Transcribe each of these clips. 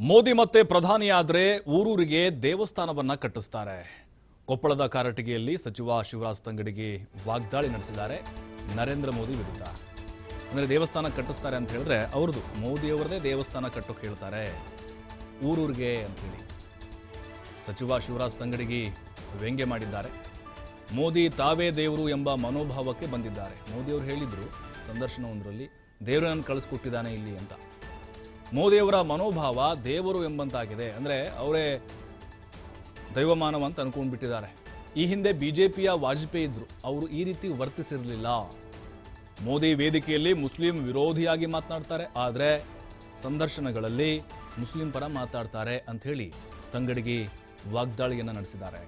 ಮೋದಿ ಮತ್ತೆ ಪ್ರಧಾನಿಯಾದರೆ ಊರೂರಿಗೆ ದೇವಸ್ಥಾನವನ್ನ ಕಟ್ಟಿಸ್ತಾರೆ. ಕೊಪ್ಪಳದ ಕಾರಟಗಿಯಲ್ಲಿ ಸಚಿವ ಶಿವರಾಜ್ ತಂಗಡಿಗೆ ವಾಗ್ದಾಳಿ ನಡೆಸಿದ್ದಾರೆ ನರೇಂದ್ರ ಮೋದಿ ವಿರುದ್ಧ. ಅಂದರೆ ದೇವಸ್ಥಾನ ಕಟ್ಟಿಸ್ತಾರೆ ಅಂತ ಹೇಳಿದ್ರೆ ಅವ್ರದ್ದು, ಮೋದಿಯವರದೇ ದೇವಸ್ಥಾನ ಕಟ್ಟೋಕೆ ಹೇಳ್ತಾರೆ. ಊರೂರಿಗೆ ಅಂತೇಳಿ. ಸಚಿವ ಶಿವರಾಜ್ ತಂಗಡಿಗೆ ವ್ಯಂಗ್ಯ ಮಾಡಿದ್ದಾರೆ. ಮೋದಿ ತಾವೇ ದೇವರು ಎಂಬ ಮನೋಭಾವಕ್ಕೆ ಬಂದಿದ್ದಾರೆ. ಮೋದಿಯವರು ಹೇಳಿದ್ರು ಸಂದರ್ಶನವೊಂದರಲ್ಲಿ ದೇವರನ್ನು ಕಳಿಸ್ಕೊಟ್ಟಿದ್ದಾನೆ ಇಲ್ಲಿ ಅಂತ. ಮೋದಿಯವರ ಮನೋಭಾವ ದೇವರು ಎಂಬಂತಾಗಿದೆ. ಅಂದರೆ ಅವರೇ ದೈವಮಾನವ ಅಂತ ಅನ್ಕೊಂಡ್ಬಿಟ್ಟಿದ್ದಾರೆ ಈ ಹಿಂದೆ ಬಿ ಜೆ ಪಿಯ ವಾಜಪೇಯಿ ಇದ್ರು. ಅವರು ಈ ರೀತಿ ವರ್ತಿಸಿರಲಿಲ್ಲ. ಮೋದಿ ವೇದಿಕೆಯಲ್ಲಿ ಮುಸ್ಲಿಂ ವಿರೋಧಿಯಾಗಿ ಮಾತನಾಡ್ತಾರೆ. ಆದರೆ ಸಂದರ್ಶನಗಳಲ್ಲಿ ಮುಸ್ಲಿಂ ಪರ ಮಾತಾಡ್ತಾರೆ ಅಂಥೇಳಿ ತಂಗಡಿಗೆ ವಾಗ್ದಾಳಿಯನ್ನು ನಡೆಸಿದ್ದಾರೆ.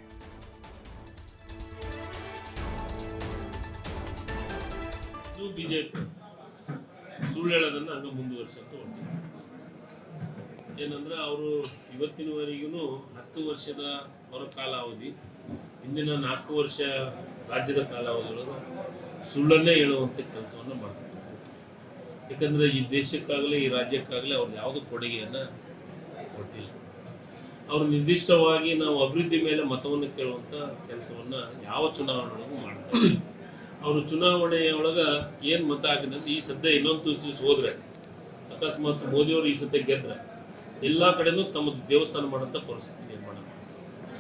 ಬಿಜೆಪಿ. ಸುಳ್ಳು ಹೇಳೋದನ್ನು ಹಂಗೆ ಮುಂದುವರಿಸಂತ ಹೊಂಟಿದೆ ಏನಂದ್ರೆ ಅವರು ಇವತ್ತಿನವರೆಗೂ ಹತ್ತು ವರ್ಷದ ಅವರ ಕಾಲಾವಧಿ ಹಿಂದಿನ ನಾಲ್ಕು ವರ್ಷ ರಾಜ್ಯದ ಕಾಲಾವಧಿಯೊಳಗೆ ಸುಳ್ಳನ್ನೇ ಹೇಳುವಂಥ ಕೆಲಸವನ್ನು ಮಾಡ್ತಾರೆ ಯಾಕಂದ್ರೆ ಈ ದೇಶಕ್ಕಾಗಲಿ, ಈ ರಾಜ್ಯಕ್ಕಾಗಲಿ ಅವ್ರು ಯಾವುದು ಕೊಡುಗೆಯನ್ನು ಕೊಟ್ಟಿಲ್ಲ. ಅವರು ನಿರ್ದಿಷ್ಟವಾಗಿ ನಾವು ಅಭಿವೃದ್ಧಿ ಮೇಲೆ ಮತವನ್ನು ಕೇಳುವಂಥ ಕೆಲಸವನ್ನ ಯಾವ ಚುನಾವಣೆಯೊಳಗೂ ಮಾಡ್ತಾರೆ ಅವರು ಚುನಾವಣೆಯೊಳಗ ಏನು ಮತ ಹಾಕಿದ್ರೆ ಈ ಸದ್ಯ ಇನ್ನೊಂದು ಹೋದ್ರೆ, ಅಕಸ್ಮಾತ್ ಮೋದಿಯವರು ಈ ಸದ್ಯ ಗೆದ್ರೆ ಎಲ್ಲ ಕಡೆನೂ ತಮ್ಮ ದೇವಸ್ಥಾನ ಮಾಡೋಂಥ ಪರಿಸ್ಥಿತಿ ನಿರ್ಮಾಣ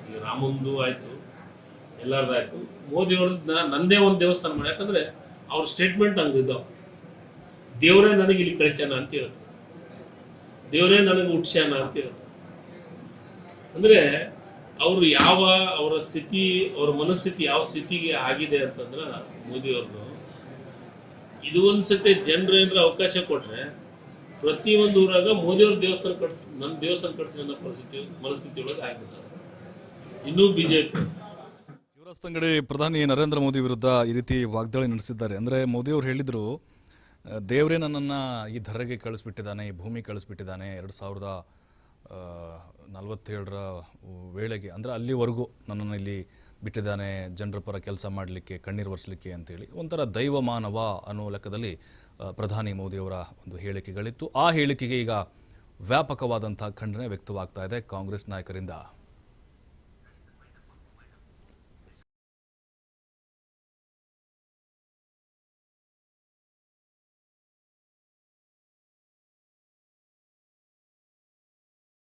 ಈಗ ರಾಮಂದು ಎಲ್ಲರದ್ದು ಆಯಿತು. ಮೋದಿಯವ್ರದ್ದು ನಂದೇ ಒಂದು ದೇವಸ್ಥಾನ ಮಾಡಿ, ಯಾಕಂದರೆ ಅವ್ರ ಸ್ಟೇಟ್ಮೆಂಟ್ ಹಂಗಿದ್ದಾವೆ ದೇವರೇ ನನಗೆ ಇಲ್ಲಿ ಕಳಿಸ್ಯಾನ ಅಂತ ಹೇಳುತ್ತೆ ದೇವರೇ ನನಗೆ ಹುಟ್ಸ್ಯಾನ ಅಂತ ಹೇಳುತ್ತೆ ಅಂದ್ರೆ ಅವರು ಯಾವ ಅವರ ಸ್ಥಿತಿ, ಅವರ ಮನಸ್ಥಿತಿ ಯಾವ ಸ್ಥಿತಿಗೆ ಆಗಿದೆ ಅಂತಂದ್ರೆ ಮೋದಿಯವ್ರದ್ದು ಇದು ಒಂದು ಸತಿ ಜನರು ಏನಾರ ಅವಕಾಶ ಕೊಟ್ರೆ ಪ್ರತಿಯೊಂದು ಊರಾಗ ಮೋದಿಯವ್ರ ದೇವಸ್ಥಾನ ಕಟ್ಸಿ ನನ್ನ ದೇವಸ್ಥಾನ ಕಟ್ಸಿ ಅನ್ನೋ ಪರಿಸ್ಥಿತಿ, ಮನಸ್ಥಿತಿ ಒಳಗೆ ಆಗ್ಬಿಟ್ಟಾರೆ. ಇನ್ನೂ ಬಿಜೆಪಿ. ಶಿವರಾಸ್ತಂಗಡಿ ಪ್ರಧಾನಿ ನರೇಂದ್ರ ಮೋದಿ ವಿರುದ್ಧ ಈ ರೀತಿ ವಾಗ್ದಾಳಿ ನಡೆಸಿದ್ದಾರೆ. ಅಂದರೆ ಮೋದಿಯವರು ಹೇಳಿದರು ದೇವರೇ ನನ್ನನ್ನು ಈ ಧರೆಗೆ ಕಳಿಸ್ಬಿಟ್ಟಿದ್ದಾನೆ, ಈ ಭೂಮಿ ಕಳಿಸ್ಬಿಟ್ಟಿದ್ದಾನೆ ಎರಡು ಸಾವಿರದ ನಲ್ವತ್ತೇಳರ ವೇಳೆಗೆ. ಅಂದರೆ ಅಲ್ಲಿವರೆಗೂ ನನ್ನನ್ನು ಇಲ್ಲಿ ಬಿಟ್ಟಿದ್ದಾನೆ, ಜನರ ಪರ ಕೆಲಸ ಮಾಡಲಿಕ್ಕೆ, ಕಣ್ಣೀರು ಒರೆಸಲಿಕ್ಕೆ ಅಂತೇಳಿ. ಒಂಥರ ದೈವ ಮಾನವ ಅನ್ನೋ ಲೆಕ್ಕದಲ್ಲಿ ಪ್ರಧಾನಿ ಮೋದಿಯವರ ಒಂದು ಹೇಳಿಕೆಗಳಿತ್ತು. ಆ ಹೇಳಿಕೆಗೆ ಈಗ ವ್ಯಾಪಕವಾದಂಥ ಖಂಡನೆ ವ್ಯಕ್ತವಾಗ್ತಾ ಇದೆ ಕಾಂಗ್ರೆಸ್ ನಾಯಕರಿಂದ.